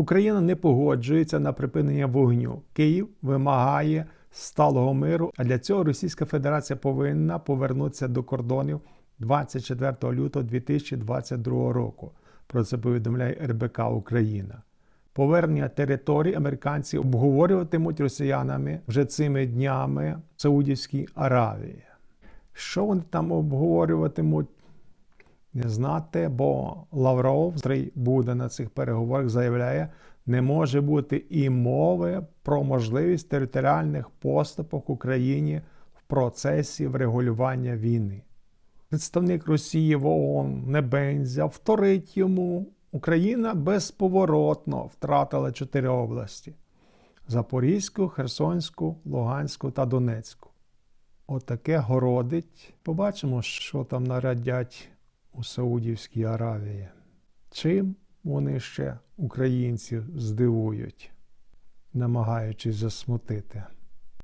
Україна не погоджується на припинення вогню. Київ вимагає сталого миру. А для цього Російська Федерація повинна повернутися до кордонів 24 лютого 2022 року. Про це повідомляє РБК Україна. Повернення територій американці обговорюватимуть росіянами вже цими днями в Саудівській Аравії. Що вони там обговорюватимуть? Не знати, бо Лавров, який буде на цих переговорах, заявляє, не може бути і мови про можливість територіальних поступок Україні в процесі врегулювання війни. Представник Росії в ООН Небензя вторить йому, Україна безповоротно втратила чотири області: Запорізьку, Херсонську, Луганську та Донецьку. Отаке городить. Побачимо, що там нарадять у Саудівській Аравії. Чим вони ще українців здивують, намагаючись засмутити.